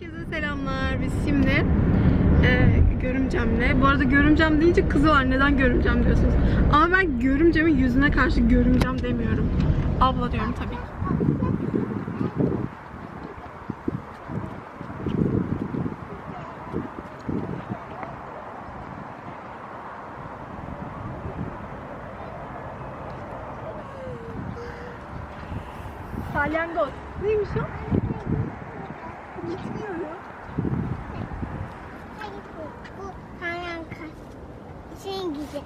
Herkese selamlar. Biz şimdi e, görümcemle. Bu arada görümcem deyince kızıyorlar. Neden görümcem diyorsunuz? Ama ben görümcemin yüzüne karşı görümcem demiyorum. Abla diyorum tabii. Salyangoz. Neymiş o? Gitmiyorum. Hayır bu, kaç. Sen gidecek.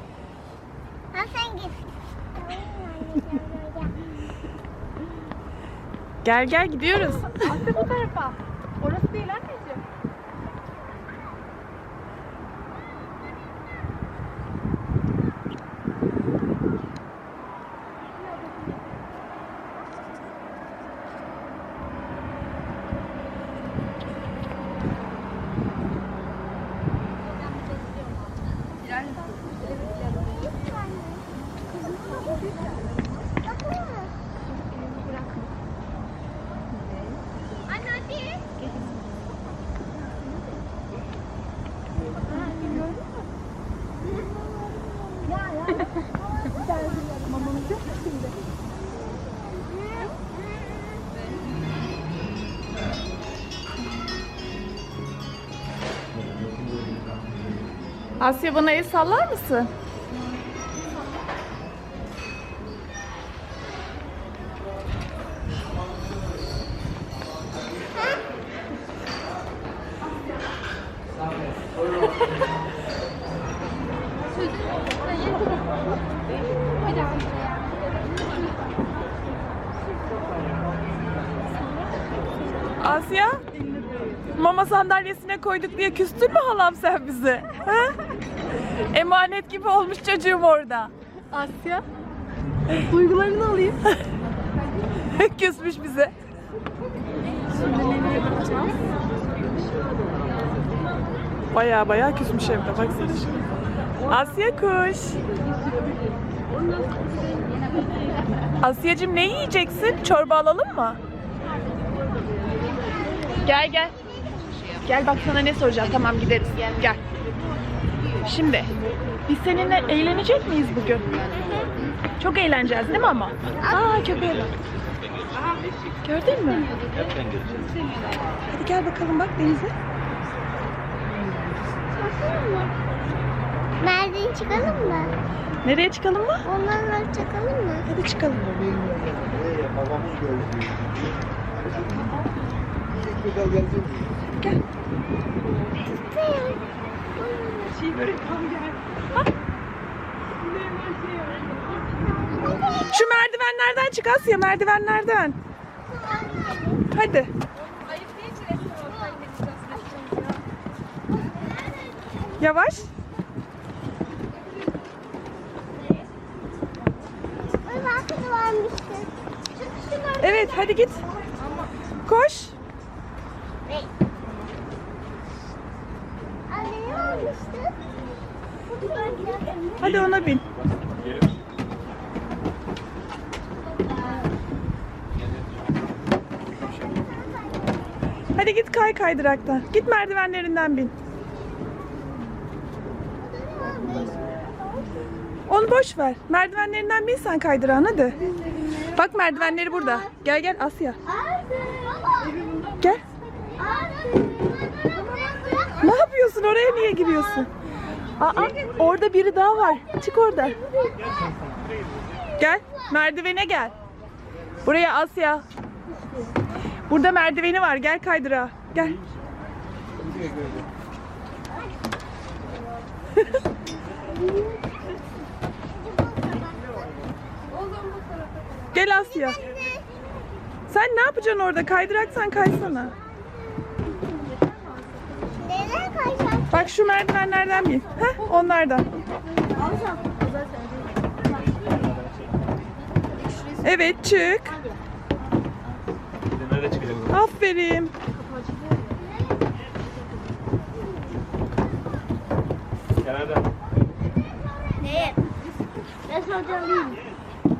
Ha sen git. Gel gel gidiyoruz. Aslı bu tarafa. Orası değil. Anne Asya bana el sallar mısın? Asya? Mama sandalyesine koyduk diye küstün mü halam sen bize? Ha? Emanet gibi olmuş çocuğum orada. Asya? Duygularını alayım. Küsmüş bize. Baya baya küsmüş evde baksana şimdi. Asya kuş. Asyacığım ne yiyeceksin? Çorba alalım mı? Gel gel. Gel bak sana ne soracağım. Tamam gideriz. Gel. Şimdi biz seninle eğlenecek miyiz bugün? Çok eğleneceğiz değil mi ama? Aa köpeğe bak. Gördün mü? Hadi gel bakalım bak denize. Merdiven çıkalım mı? Nereye çıkalım mı? Onlarla çıkalım mı? Hadi çıkalım. Gel. Hayır. Şey böyle tam gel. Şu merdivenlerden çık Asya merdivenlerden. Hadi. Yavaş. Evet hadi git. Koş. Anne ne? Hadi ona bin. Hadi git kay kaydıraktan. Git merdivenlerinden bin. Onu boş ver. Merdivenlerinden bin sen kaydırağın hadi. Bak merdivenleri burada. Gel gel Asya. Gel. Ne yapıyorsun? Oraya niye giriyorsun? Aa, orada biri daha var. Çık orada. Gel. Merdivene gel. Buraya Asya. Burada merdiveni var. Gel kaydıra. Gel. Gel Asya. Sen ne yapacaksın orada? Kaydıraksan kaysana. Neden kaçar? Bak şu merdivenlerden bin. Heh, onlardan. Evet çık. Nerede çıkacak? Aferin.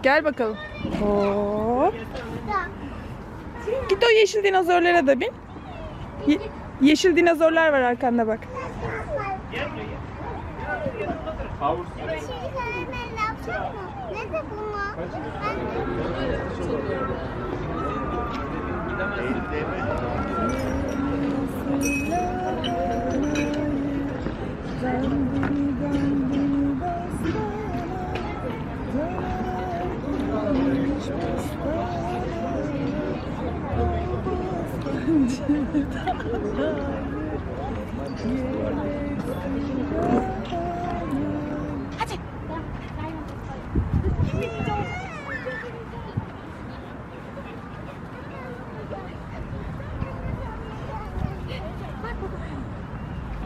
Gel bakalım. Hop. Git o yeşil dinozorlara da bin. Ye- Yeşil dinozorlar var arkanda bak. Havuz. Bunlar?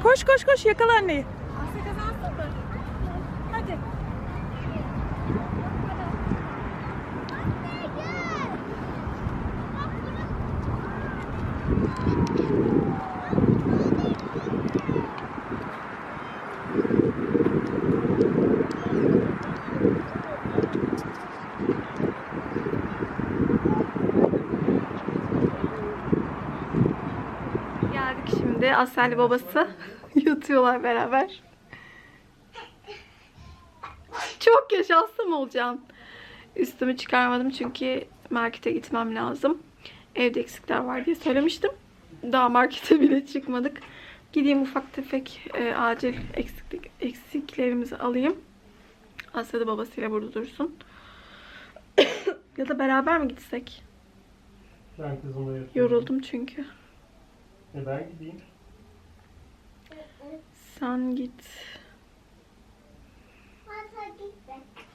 Koş koş koş yakala anneyi. Geldik şimdi. Asel babası. Yatıyorlar beraber. Çok yaşa hasta mı olacağım? Üstümü çıkarmadım çünkü markete gitmem lazım. Evde eksikler var diye söylemiştim. Daha markete bile çıkmadık. Gideyim ufak tefek e, acil eksiklik, eksiklerimizi alayım. Asya da babasıyla burada dursun. ya da beraber mi gitsek? Ben kızımla yatıyorum. Yoruldum çünkü. E ben gideyim. Sen git.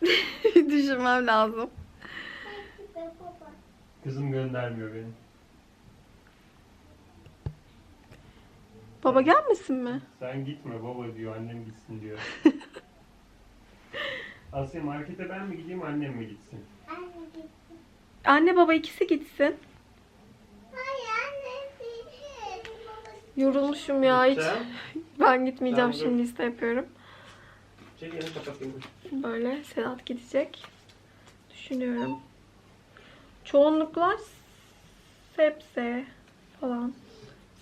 Düşünmem lazım. Kızım göndermiyor beni. Baba gelmesin mi? Sen gitme baba diyor, annem gitsin diyor. Asya markete ben mi gideyim, annem mi gitsin? Anne git. Anne baba ikisi gitsin. Hayır anne değil. Baba Yorulmuşum ya hiç. Ben gitmeyeceğim şimdi liste yapıyorum. Kapatayım. Böyle Sedat gidecek. Düşünüyorum. Çoğunluklar sebze falan.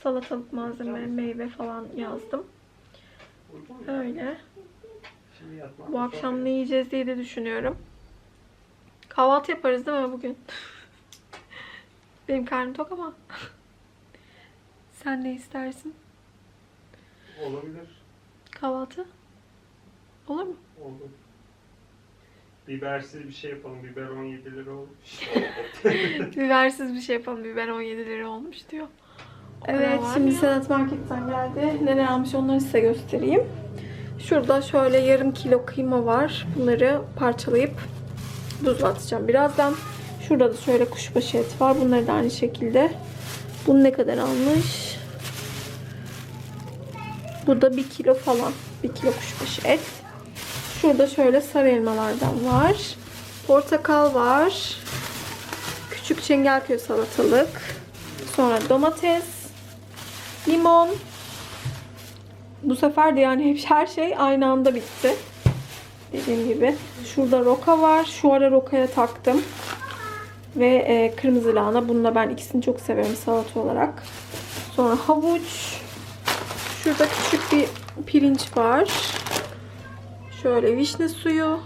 Salatalık malzeme, meyve falan yazdım. Öyle. Bu akşam ne yiyeceğiz diye de düşünüyorum. Kahvaltı yaparız değil mi bugün? Benim karnım tok ama. Sen ne istersin? Olabilir. Kahvaltı? Olur mu? Olur. Bibersiz bir şey yapalım. Biber 17 lira olmuş. Bibersiz bir şey yapalım. Biber 17 lira olmuş diyor. Evet şimdi Sedat Market'ten geldi. Neler almış onları size göstereyim. Şurada şöyle yarım kilo kıyma var. Bunları parçalayıp buzluğa atacağım birazdan. Şurada da şöyle kuşbaşı et var. Bunları da aynı şekilde. Bunu ne kadar almış? Bu da 1 kilo falan. 1 kilo kuşbaşı et. Şurada şöyle sarı elmalardan var. Portakal var. Küçük çengelköy salatalık. Sonra domates. Limon. Bu sefer de yani hep her şey aynı anda bitti. Dediğim gibi. Şurada roka var. Şu ara rokaya taktım. Ve e, kırmızı lahana. Bunu da ben ikisini çok severim salata olarak. Sonra havuç. Şurada küçük bir pirinç var. Şöyle vişne suyu.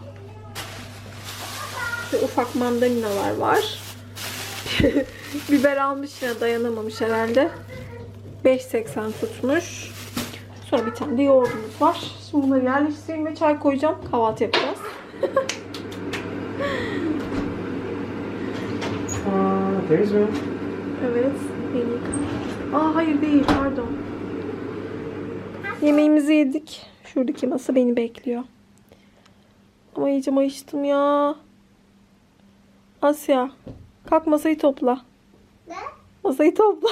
Şöyle ufak mandalinalar var. Biber almış ya dayanamamış herhalde. 5.80 tutmuş. Sonra bir tane de yoğurdumuz var. Şimdi bunları yerleştireyim ve çay koyacağım. Kahvaltı yapacağız. Temiz mi? Evet. Yıka. Aa hayır değil pardon. Yemeğimizi yedik. Şuradaki masa beni bekliyor. Ama iyice mayıştım ya. Asya. Kalk masayı topla. Ne? Masayı topla.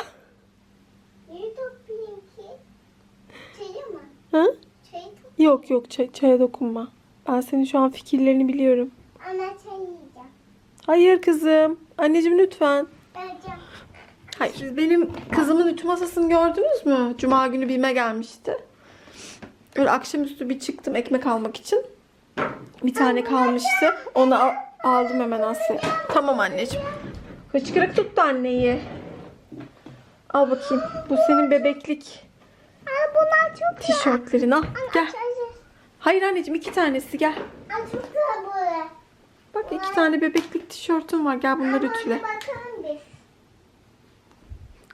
Neyi toplayayım ki? Çayı mı? Hı? Çayı. Yok yok çay, çaya dokunma. Ben senin şu an fikirlerini biliyorum. Ama. Hayır kızım. Anneciğim lütfen. Hayır. Siz benim kızımın ütü masasını gördünüz mü? Cuma günü BİM'e gelmişti. Öyle akşamüstü bir çıktım ekmek almak için. Bir tane kalmıştı. Onu al- aldım hemen Asya. Tamam anneciğim. Hıçkırık tuttu anneyi. Al bakayım. Bu senin bebeklik Aa, bunlar çok güzel. tişörtlerin. Al gel. Hayır anneciğim iki tanesi gel. Aa, çok. Bak iki tane bebeklik tişörtüm var. Gel bunları ütüle.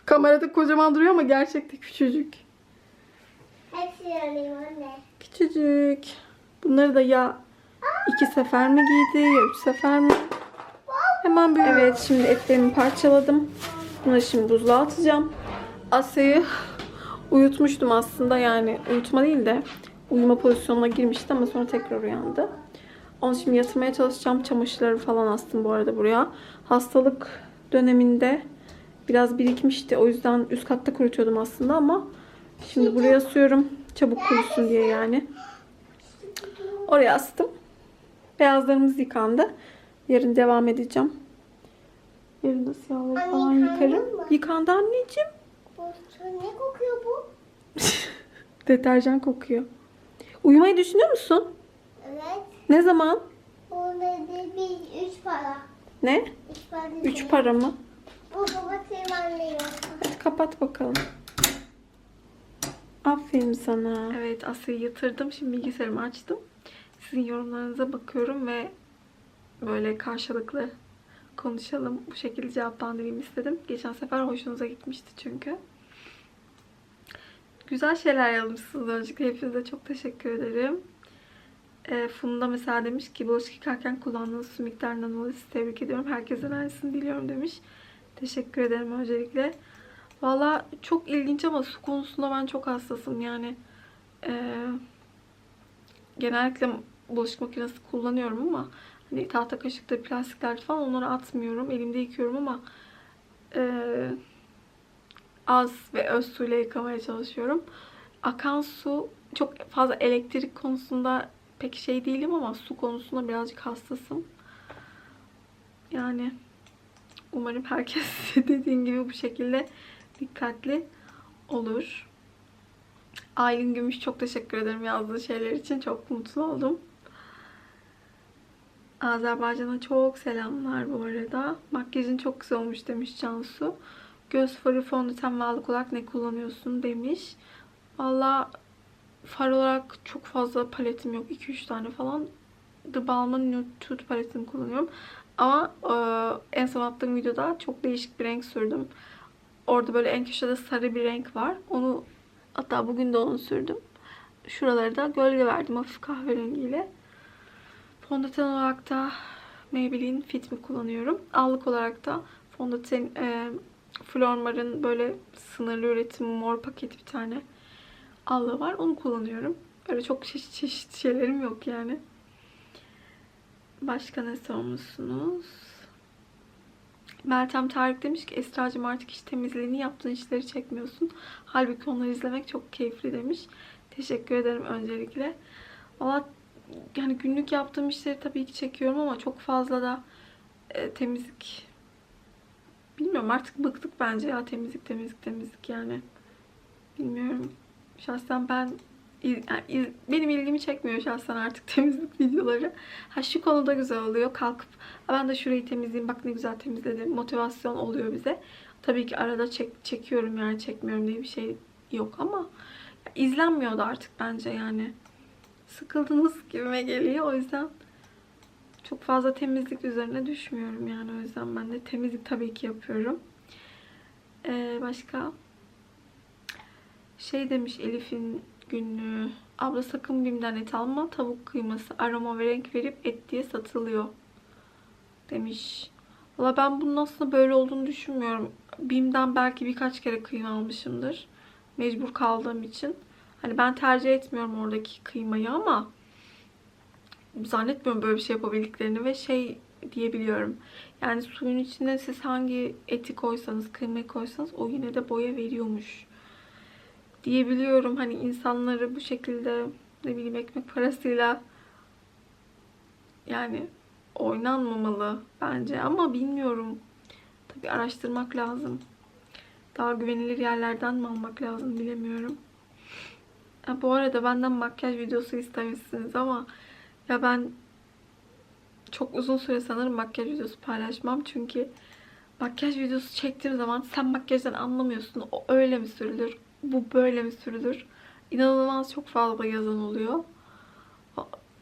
Kamerada kocaman duruyor ama gerçekte küçücük. Hepsini alayım anne. Küçücük. Bunları da ya iki sefer mi giydi ya üç sefer mi? Hemen böyle. Evet şimdi etlerimi parçaladım. Bunları şimdi buzluğa atacağım. Asya'yı uyutmuştum aslında yani uyutma değil de uyuma pozisyonuna girmişti ama sonra tekrar uyandı. Onu şimdi yatırmaya çalışacağım. Çamaşırları falan astım bu arada buraya. Hastalık döneminde biraz birikmişti. O yüzden üst katta kurutuyordum aslında ama şimdi buraya asıyorum. Çabuk kurusun diye yani. Oraya astım. Beyazlarımız yıkandı. Yarın devam edeceğim. Yarın da siyahları Anne, falan yıkandın yıkarım. mı? Yıkandı anneciğim. Ne kokuyor bu? Deterjan kokuyor. Uyumayı düşünüyor musun? Evet. Ne zaman? Bu dedi bir üç para. Ne? Üç para. Üç para mı? Bu babasıyım anne yoksa. Hadi kapat bakalım. Aferin sana. Evet Asya'yı yatırdım. Şimdi bilgisayarımı açtım. Sizin yorumlarınıza bakıyorum ve böyle karşılıklı konuşalım. Bu şekilde cevaplandırayım istedim. Geçen sefer hoşunuza gitmişti çünkü. Güzel şeyler yazmışsınız öncelikle. Hepinize çok teşekkür ederim. E, Funda mesela demiş ki bulaşık yıkarken kullandığınız su miktarından dolayı sizi tebrik ediyorum. Herkesten aynısını diliyorum demiş. Teşekkür ederim öncelikle. Valla çok ilginç ama su konusunda ben çok hassasım. Yani e, genellikle bulaşık makinesi kullanıyorum ama hani tahta kaşıkta plastikler falan onları atmıyorum. Elimde yıkıyorum ama e, az ve öz suyla yıkamaya çalışıyorum. Akan su çok fazla elektrik konusunda pek şey değilim ama su konusunda birazcık hassasım. Yani umarım herkes dediğin gibi bu şekilde dikkatli olur. Aylin Gümüş çok teşekkür ederim yazdığı şeyler için. Çok mutlu oldum. Azerbaycan'a çok selamlar bu arada. Makyajın çok güzel olmuş demiş Cansu. Göz farı fondöten ve allık olarak ne kullanıyorsun demiş. Valla far olarak çok fazla paletim yok. 2-3 tane falan. The Balmain Nude Tooth paletini kullanıyorum. Ama e, en son attığım videoda çok değişik bir renk sürdüm. Orada böyle en köşede sarı bir renk var. Onu hatta bugün de onu sürdüm. Şuraları da gölge verdim hafif kahverengiyle. Fondöten olarak da Maybelline Fit Me kullanıyorum. Allık olarak da fondöten e, Flormar'ın böyle sınırlı üretim mor paket bir tane allığı var. Onu kullanıyorum. Öyle çok çeşit çeşit şeylerim yok yani. Başka ne sormuşsunuz? Meltem Tarık demiş ki Esra'cığım artık iş temizliğini yaptığın işleri çekmiyorsun. Halbuki onları izlemek çok keyifli demiş. Teşekkür ederim öncelikle. Valla yani günlük yaptığım işleri tabii ki çekiyorum ama çok fazla da e, temizlik bilmiyorum artık bıktık bence ya temizlik temizlik temizlik yani. Bilmiyorum. Şahsen ben yani benim ilgimi çekmiyor şahsen artık temizlik videoları. Ha şu konuda güzel oluyor. Kalkıp "Ha, ben de şurayı temizleyeyim bak ne güzel temizledim. Motivasyon oluyor bize. Tabii ki arada çek, çekiyorum yani çekmiyorum diye bir şey yok ama izlenmiyor da artık bence yani. Sıkıldınız gibime geliyor. O yüzden çok fazla temizlik üzerine düşmüyorum yani. O yüzden ben de temizlik tabii ki yapıyorum. Ee, başka şey demiş Elif'in günlüğü. Abla sakın Bim'den et alma. Tavuk kıyması aroma ve renk verip et diye satılıyor. Demiş. Valla ben bunun aslında böyle olduğunu düşünmüyorum. Bim'den belki birkaç kere kıyma almışımdır. Mecbur kaldığım için. Hani ben tercih etmiyorum oradaki kıymayı ama zannetmiyorum böyle bir şey yapabildiklerini ve şey diyebiliyorum. Yani suyun içine siz hangi eti koysanız, kıymayı koysanız o yine de boya veriyormuş diyebiliyorum. Hani insanları bu şekilde ne bileyim ekmek parasıyla yani oynanmamalı bence ama bilmiyorum. Tabii araştırmak lazım. Daha güvenilir yerlerden mi almak lazım bilemiyorum. Ha, bu arada benden makyaj videosu istemişsiniz ama ya ben çok uzun süre sanırım makyaj videosu paylaşmam çünkü makyaj videosu çektiğim zaman sen makyajdan anlamıyorsun. O öyle mi sürülür? Bu böyle mi sürülür? İnanılmaz çok fazla yazan oluyor.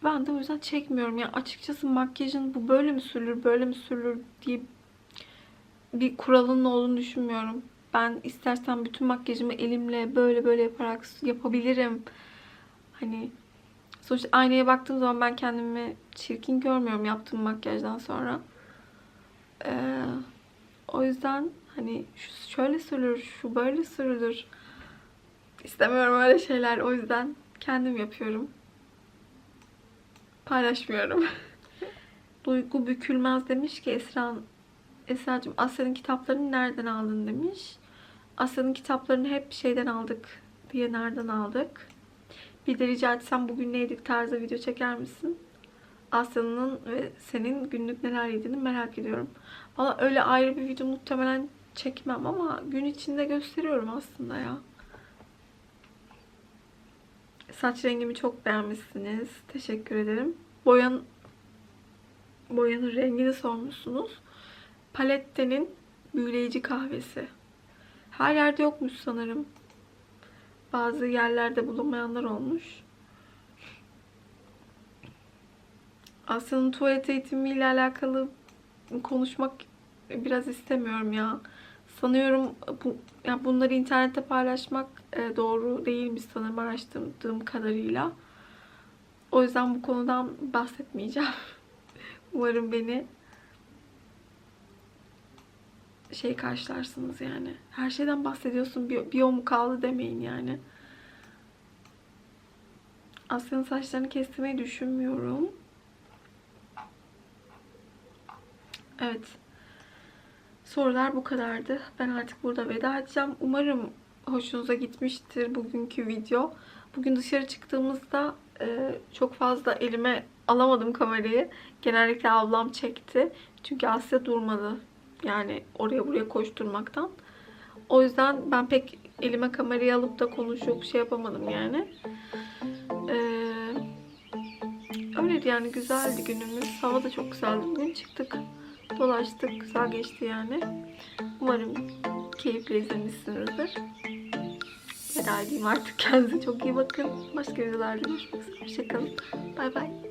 Ben de o yüzden çekmiyorum. Yani açıkçası makyajın bu böyle mi sürülür, böyle mi sürülür diye bir kuralının olduğunu düşünmüyorum. Ben istersen bütün makyajımı elimle böyle böyle yaparak yapabilirim. Hani sonuçta aynaya baktığım zaman ben kendimi çirkin görmüyorum yaptığım makyajdan sonra. Ee, o yüzden hani şu şöyle sürülür, şu böyle sürülür. İstemiyorum öyle şeyler. O yüzden kendim yapıyorum. Paylaşmıyorum. Duygu Bükülmez demiş ki Esra Esra'cığım Asya'nın kitaplarını nereden aldın demiş. Asya'nın kitaplarını hep şeyden aldık diye nereden aldık. Bir de rica etsem bugün ne yedik tarzı video çeker misin? Asya'nın ve senin günlük neler yediğini merak ediyorum. Valla öyle ayrı bir video muhtemelen çekmem ama gün içinde gösteriyorum aslında ya. Saç rengimi çok beğenmişsiniz. Teşekkür ederim. Boyan boyanın rengini sormuşsunuz. Palette'nin büyüleyici kahvesi. Her yerde yokmuş sanırım. Bazı yerlerde bulunmayanlar olmuş. Aslında tuvalet eğitimiyle alakalı konuşmak biraz istemiyorum ya. Sanıyorum bu, ya bunları internette paylaşmak e, doğru değilmiş sanırım araştırdığım kadarıyla. O yüzden bu konudan bahsetmeyeceğim. Umarım beni şey karşılarsınız yani. Her şeyden bahsediyorsun. Bir, bir mu kaldı demeyin yani. Asya'nın saçlarını kestirmeyi düşünmüyorum. Evet. Sorular bu kadardı. Ben artık burada veda edeceğim. Umarım hoşunuza gitmiştir bugünkü video. Bugün dışarı çıktığımızda e, çok fazla elime alamadım kamerayı. Genellikle ablam çekti. Çünkü Asya durmadı. Yani oraya buraya koşturmaktan. O yüzden ben pek elime kamerayı alıp da konuşup şey yapamadım yani. Ee, öyleydi yani güzeldi günümüz. Hava da çok güzeldi. Bugün çıktık. Dolaştık. Güzel geçti yani. Umarım keyifle izlemişsinizdir. Veda edeyim artık. Kendinize çok iyi bakın. Başka videolarda görüşmek üzere. Hoşçakalın. Bay bay.